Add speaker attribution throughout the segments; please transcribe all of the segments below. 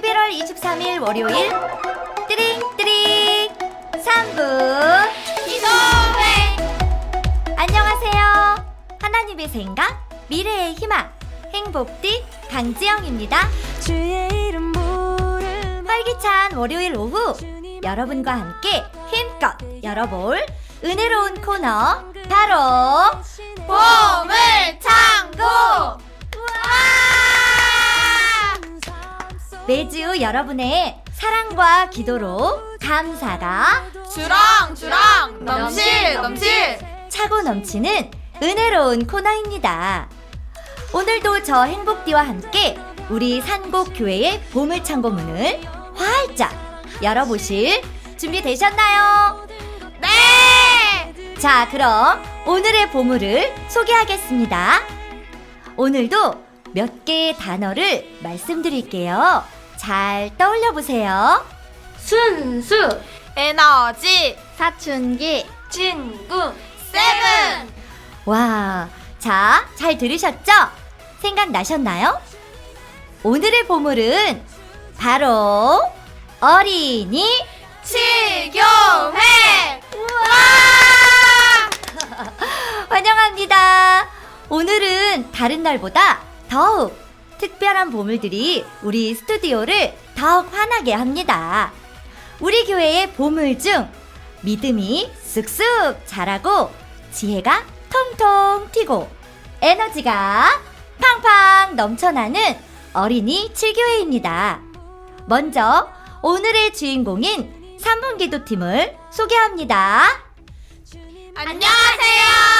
Speaker 1: 11월 23일 월요일. 띠링띠링. 3부.
Speaker 2: 기도회
Speaker 1: 안녕하세요. 하나님의 생각, 미래의 희망, 행복띠 강지영입니다.
Speaker 3: 주의 이름 부르며
Speaker 1: 활기찬 월요일 오후 여러분과 함께 힘껏 열어볼 은혜로운 코너 바로
Speaker 2: 보물 창고
Speaker 1: 매주 여러분의 사랑과 기도로 감사가
Speaker 2: 주랑 주랑 넘실 넘실
Speaker 1: 차고 넘치는 은혜로운 코너입니다. 오늘도 저 행복띠와 함께 우리 산곡교회의 보물창고 문을 활짝 열어보실 준비 되셨나요?
Speaker 2: 네
Speaker 1: 자, 그럼 오늘의 보물을 소개하겠습니다. 오늘도 몇 개의 단어를 말씀드릴게요. 잘 떠올려 보세요.
Speaker 3: 순수
Speaker 2: 에너지
Speaker 3: 사춘기 친구
Speaker 2: 세븐
Speaker 1: 와, 자, 잘 들으셨죠? 생각나셨나요? 오늘의 보물은 바로 어린이
Speaker 2: 칠교회
Speaker 1: 환영합니다. 오늘은 다른 날보다 더욱 특별한 보물들이 우리 스튜디오를 더욱 환하게 합니다. 우리 교회의 보물 중 믿음이 쑥쑥 자라고 지혜가 통통 튀고 에너지가 팡팡 넘쳐나는 어린이 7교회입니다. 먼저 오늘의 주인공인 3분 기도팀을 소개합니다.
Speaker 2: 안녕하세요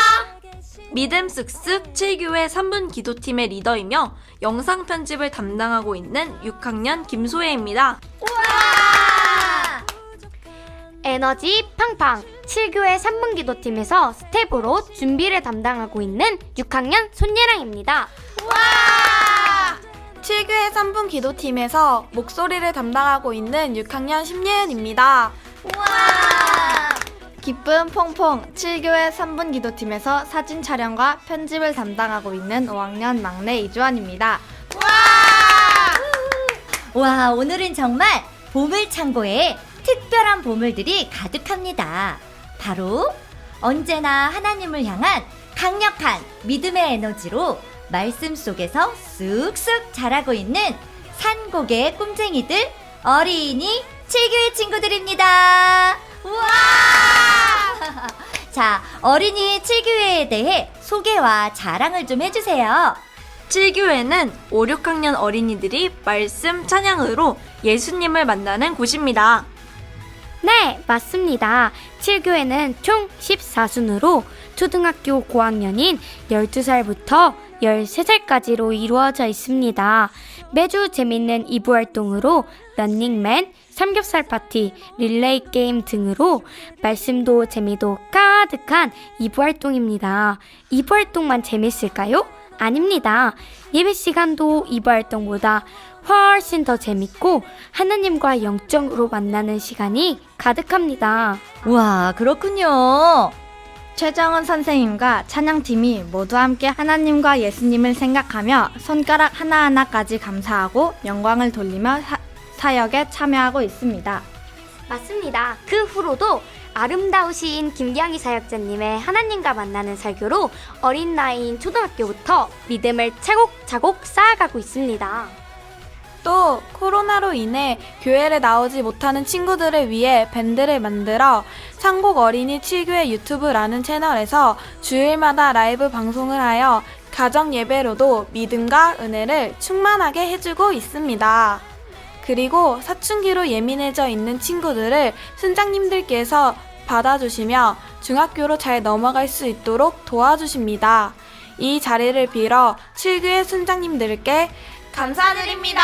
Speaker 3: 믿음 쓱쓱 7교회 3분 기도팀의 리더이며 영상 편집을 담당하고 있는 6학년 김소혜입니다.
Speaker 4: 에너지 팡팡! 7교회 3분 기도팀에서 스텝으로 준비를 담당하고 있는 6학년 손예랑입니다.
Speaker 2: 7교회 3분 기도팀에서 목소리를 담당하고 있는 6학년 심예은입니다
Speaker 5: 기쁨 퐁퐁 7교회 3분 기도팀에서 사진 촬영과 편집을 담당하고 있는 5학년 막내 이주환입니다.
Speaker 1: 와, 오늘은 정말 보물 창고에 특별한 보물들이 가득합니다. 바로 언제나 하나님을 향한 강력한 믿음의 에너지로 말씀 속에서 쑥쑥 자라고 있는 산곡의 꿈쟁이들 어린이 7교회 친구들입니다. 우와! 자, 어린이 7교회에 대해 소개와 자랑을 좀 해주세요.
Speaker 3: 7교회는 5, 6학년 어린이들이 말씀 찬양으로 예수님을 만나는 곳입니다.
Speaker 4: 네, 맞습니다. 7교회는 총 14순으로 초등학교 고학년인 12살부터 13살까지로 이루어져 있습니다. 매주 재밌는 2부 활동으로 런닝맨, 삼겹살 파티, 릴레이 게임 등으로 말씀도 재미도 가득한 2부 활동입니다. 2부 활동만 재밌을까요? 아닙니다. 예배 시간도 2부 활동보다 훨씬 더 재밌고 하나님과 영적으로 만나는 시간이 가득합니다.
Speaker 1: 와, 그렇군요.
Speaker 5: 최정은 선생님과 찬양팀이 모두 함께 하나님과 예수님을 생각하며 손가락 하나하나까지 감사하고 영광을 돌리며 사, 사역에 참여하고 있습니다.
Speaker 4: 맞습니다. 그 후로도 아름다우신 김기양이 사역자님의 하나님과 만나는 설교로 어린 나이인 초등학교부터 믿음을 차곡차곡 쌓아가고 있습니다.
Speaker 2: 또 코로나로 인해 교회를 나오지 못하는 친구들을 위해 밴드를 만들어 상곡 어린이 7교회 유튜브라는 채널에서 주일마다 라이브 방송을 하여 가정 예배로도 믿음과 은혜를 충만하게 해주고 있습니다. 그리고 사춘기로 예민해져 있는 친구들을 순장님들께서 받아주시며 중학교로 잘 넘어갈 수 있도록 도와주십니다. 이 자리를 빌어 7교회 순장님들께 감사드립니다.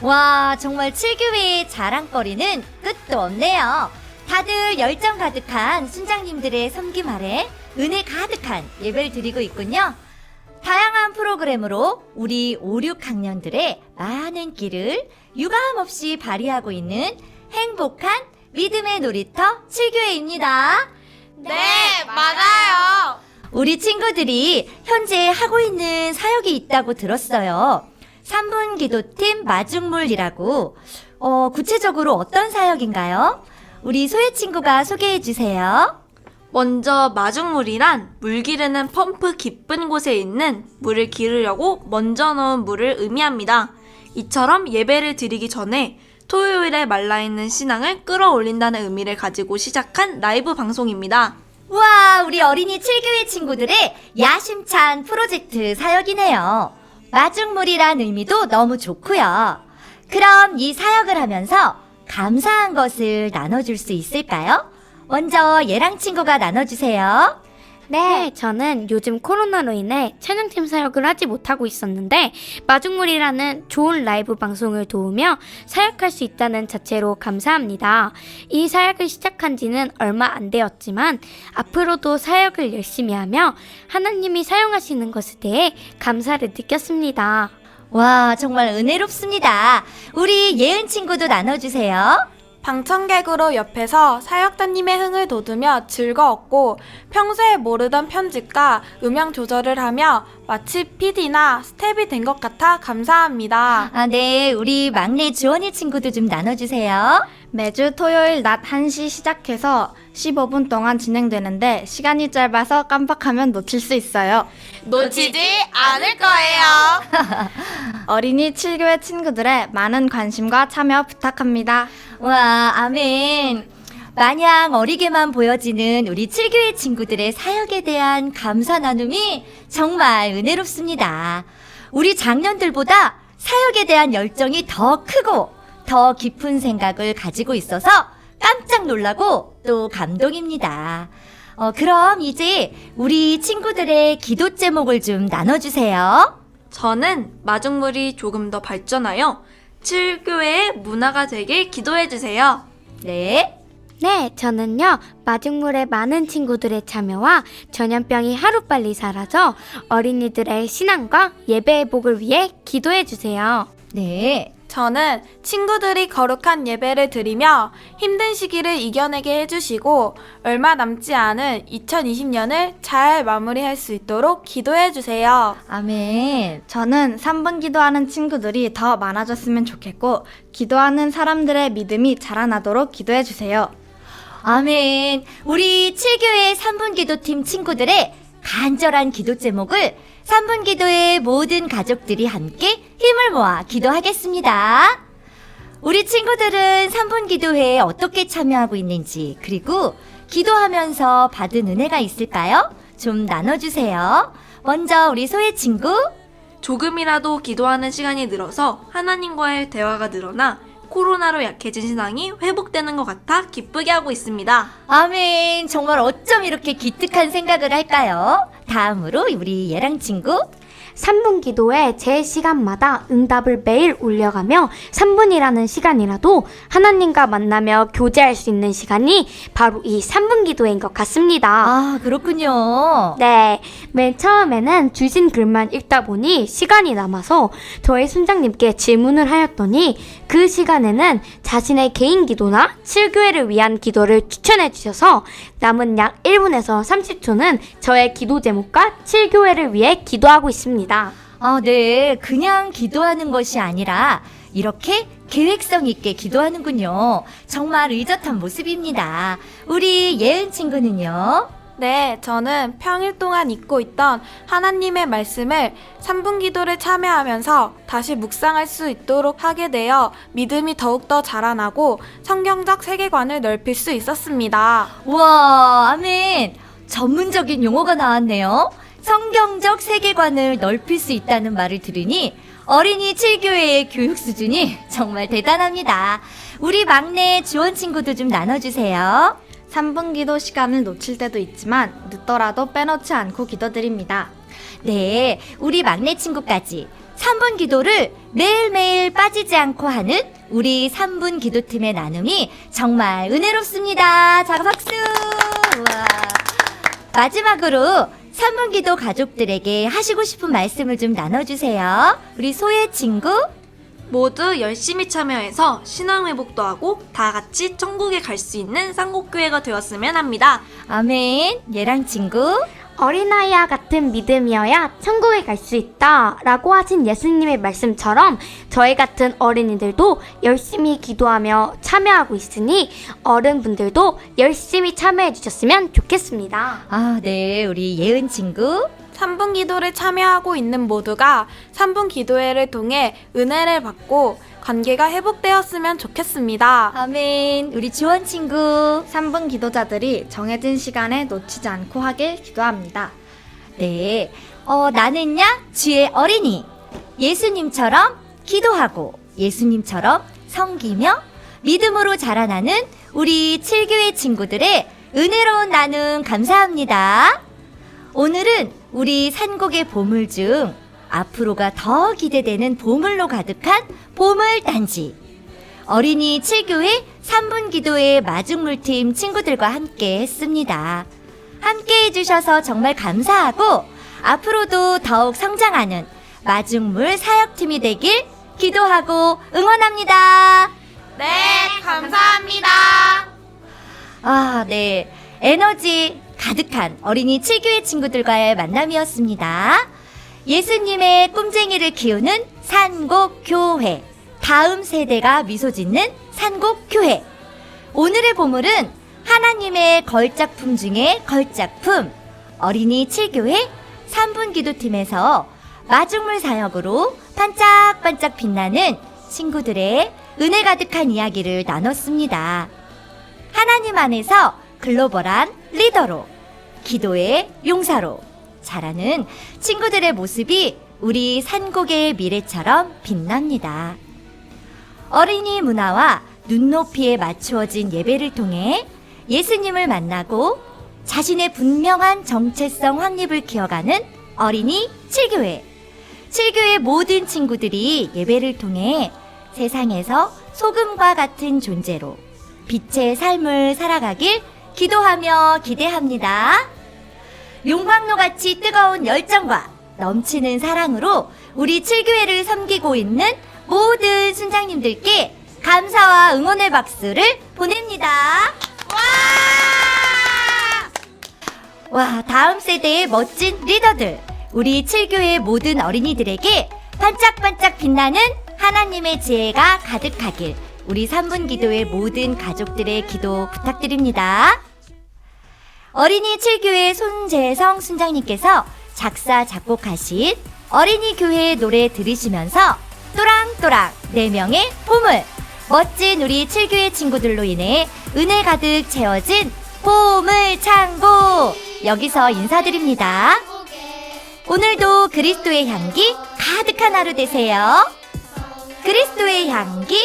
Speaker 1: 와, 정말 7교회의 자랑거리는 끝도 없네요. 다들 열정 가득한 순장님들의 섬김 아래 은혜 가득한 예배를 드리고 있군요. 다양한 프로그램으로 우리 5, 6학년들의 많은 길을 유감없이 발휘하고 있는 행복한 믿음의 놀이터 7교회입니다.
Speaker 2: 네, 맞아요.
Speaker 1: 우리 친구들이 현재 하고 있는 사역이 있다고 들었어요. 3분 기도팀 마중물이라고. 어, 구체적으로 어떤 사역인가요? 우리 소혜 친구가 소개해 주세요.
Speaker 3: 먼저 마중물이란 물 기르는 펌프 깊은 곳에 있는 물을 기르려고 먼저 넣은 물을 의미합니다. 이처럼 예배를 드리기 전에 토요일에 말라있는 신앙을 끌어올린다는 의미를 가지고 시작한 라이브 방송입니다.
Speaker 1: 우와, 우리 어린이 7교회 친구들의 야심찬 프로젝트 사역이네요. 마중물이란 의미도 너무 좋고요. 그럼 이 사역을 하면서 감사한 것을 나눠줄 수 있을까요? 먼저 얘랑 친구가 나눠주세요.
Speaker 4: 네, 저는 요즘 코로나로 인해 찬양팀 사역을 하지 못하고 있었는데 마중물이라는 좋은 라이브 방송을 도우며 사역할 수 있다는 자체로 감사합니다. 이 사역을 시작한 지는 얼마 안 되었지만 앞으로도 사역을 열심히 하며 하나님이 사용하시는 것에 대해 감사를 느꼈습니다.
Speaker 1: 와, 정말 은혜롭습니다. 우리 예은 친구도 나눠주세요.
Speaker 2: 방청객으로 옆에서 사역자님의 흥을 돋우며 즐거웠고 평소에 모르던 편집과 음향 조절을 하며 마치 PD나 스텝이 된 것 같아 감사합니다.
Speaker 1: 아, 네. 우리 막내 주원이 친구도 좀 나눠주세요.
Speaker 5: 매주 토요일 낮 1시 시작해서 15분 동안 진행되는데 시간이 짧아서 깜빡하면 놓칠 수 있어요.
Speaker 2: 놓치지 않을 거예요.
Speaker 5: 어린이 7교회 친구들의 많은 관심과 참여 부탁합니다.
Speaker 1: 와, 아멘. 마냥 어리게만 보여지는 우리 7교회 친구들의 사역에 대한 감사 나눔이 정말 은혜롭습니다. 우리 작년들보다 사역에 대한 열정이 더 크고 더 깊은 생각을 가지고 있어서 깜짝 놀라고 또 감동입니다. 어, 그럼 이제 우리 친구들의 기도 제목을 좀 나눠주세요.
Speaker 3: 저는 마중물이 조금 더 발전하여 7교회의 문화가 되길 기도해주세요.
Speaker 1: 네.
Speaker 4: 네, 저는요, 마중물의 많은 친구들의 참여와 전염병이 하루빨리 사라져 어린이들의 신앙과 예배의 복을 위해 기도해주세요.
Speaker 1: 네.
Speaker 2: 저는 친구들이 거룩한 예배를 드리며 힘든 시기를 이겨내게 해주시고 얼마 남지 않은 2020년을 잘 마무리할 수 있도록 기도해 주세요.
Speaker 1: 아멘.
Speaker 5: 저는 3분 기도하는 친구들이 더 많아졌으면 좋겠고 기도하는 사람들의 믿음이 자라나도록 기도해 주세요.
Speaker 1: 아멘. 우리 7교회 3분 기도팀 친구들의 간절한 기도 제목을 3분 기도의 모든 가족들이 함께 힘을 모아 기도하겠습니다. 우리 친구들은 3분 기도회에 어떻게 참여하고 있는지, 그리고 기도하면서 받은 은혜가 있을까요? 좀 나눠주세요. 먼저 우리 소혜 친구.
Speaker 3: 조금이라도 기도하는 시간이 늘어서 하나님과의 대화가 늘어나 코로나로 약해진 신앙이 회복되는 것 같아 기쁘게 하고 있습니다.
Speaker 1: 아멘. 정말 어쩜 이렇게 기특한 생각을 할까요? 다음으로 우리 예랑 친구.
Speaker 4: 3분 기도에 제 시간마다 응답을 매일 올려가며 3분이라는 시간이라도 하나님과 만나며 교제할 수 있는 시간이 바로 이 3분 기도인 것 같습니다.
Speaker 1: 아, 그렇군요.
Speaker 4: 네, 맨 처음에는 주신 글만 읽다 보니 시간이 남아서 저희 순장님께 질문을 하였더니 그 시간에는 자신의 개인 기도나 7교회를 위한 기도를 추천해 주셔서 남은 약 1분에서 30초는 저의 기도 제목과 7교회를 위해 기도하고 있습니다.
Speaker 1: 아, 네. 그냥 기도하는 것이 아니라 이렇게 계획성 있게 기도하는군요. 정말 의젓한 모습입니다. 우리 예은 친구는요?
Speaker 2: 네, 저는 평일 동안 잊고 있던 하나님의 말씀을 3분 기도를 참여하면서 다시 묵상할 수 있도록 하게 되어 믿음이 더욱더 자라나고 성경적 세계관을 넓힐 수 있었습니다.
Speaker 1: 와, 아멘. 전문적인 용어가 나왔네요. 성경적 세계관을 넓힐 수 있다는 말을 들으니 어린이 7교회의 교육 수준이 정말 대단합니다. 우리 막내 주원 친구도 좀 나눠주세요.
Speaker 5: 3분 기도 시간을 놓칠 때도 있지만 늦더라도 빼놓지 않고 기도드립니다.
Speaker 1: 네, 우리 막내 친구까지 3분 기도를 매일매일 빠지지 않고 하는 우리 3분 기도팀의 나눔이 정말 은혜롭습니다. 자, 박수! 우와. 마지막으로 3분 기도 가족들에게 하시고 싶은 말씀을 좀 나눠주세요. 우리 소혜 친구.
Speaker 3: 모두 열심히 참여해서 신앙 회복도 하고 다 같이 천국에 갈 수 있는 쌍곡교회가 되었으면 합니다.
Speaker 1: 아멘. 예랑 친구.
Speaker 4: 어린아이와 같은 믿음이어야 천국에 갈 수 있다 라고 하신 예수님의 말씀처럼 저희 같은 어린이들도 열심히 기도하며 참여하고 있으니 어른분들도 열심히 참여해 주셨으면 좋겠습니다.
Speaker 1: 아, 네. 우리 예은 친구.
Speaker 2: 3분 기도를 참여하고 있는 모두가 3분 기도회를 통해 은혜를 받고 관계가 회복되었으면 좋겠습니다.
Speaker 1: 아멘. 우리 주원 친구.
Speaker 5: 3분 기도자들이 정해진 시간에 놓치지 않고 하길 기도합니다.
Speaker 1: 네. 어, 나는야, 주의 어린이. 예수님처럼 기도하고, 예수님처럼 섬기며, 믿음으로 자라나는 우리 7교회 친구들의 은혜로운 나눔 감사합니다. 오늘은 우리 산곡의 보물 중 앞으로가 더 기대되는 보물로 가득한 보물단지. 어린이 7교회 3분 기도의 마중물팀 친구들과 함께 했습니다. 함께 해주셔서 정말 감사하고 앞으로도 더욱 성장하는 마중물 사역팀이 되길 기도하고 응원합니다.
Speaker 2: 네, 감사합니다.
Speaker 1: 아, 네. 에너지 가득한 어린이 7교회 친구들과의 만남이었습니다. 예수님의 꿈쟁이를 키우는 산곡교회. 다음 세대가 미소 짓는 산곡교회. 오늘의 보물은 하나님의 걸작품 중에 걸작품. 어린이 7교회 3분 기도팀에서 마중물 사역으로 반짝반짝 빛나는 친구들의 은혜 가득한 이야기를 나눴습니다. 하나님 안에서 글로벌한 리더로, 기도의 용사로 자라는 친구들의 모습이 우리 산곡의 미래처럼 빛납니다. 어린이 문화와 눈높이에 맞추어진 예배를 통해 예수님을 만나고 자신의 분명한 정체성 확립을 키워가는 어린이 7교회. 7교회 모든 친구들이 예배를 통해 세상에서 소금과 같은 존재로 빛의 삶을 살아가길 기도하며 기대합니다. 용광로 같이 뜨거운 열정과 넘치는 사랑으로 우리 7교회를 섬기고 있는 모든 순장님들께 감사와 응원의 박수를 보냅니다. 와! 와, 다음 세대의 멋진 리더들, 우리 7교회 모든 어린이들에게 반짝반짝 빛나는 하나님의 지혜가 가득하길 우리 3분 기도의 모든 가족들의 기도 부탁드립니다. 어린이 7교회 손재성 순장님께서 작사, 작곡하신 어린이 교회 노래 들으시면서 또랑또랑 4명의 보물, 멋진 우리 7교회 친구들로 인해 은혜 가득 채워진 보물 창고! 여기서 인사드립니다. 오늘도 그리스도의 향기 가득한 하루 되세요. 그리스도의 향기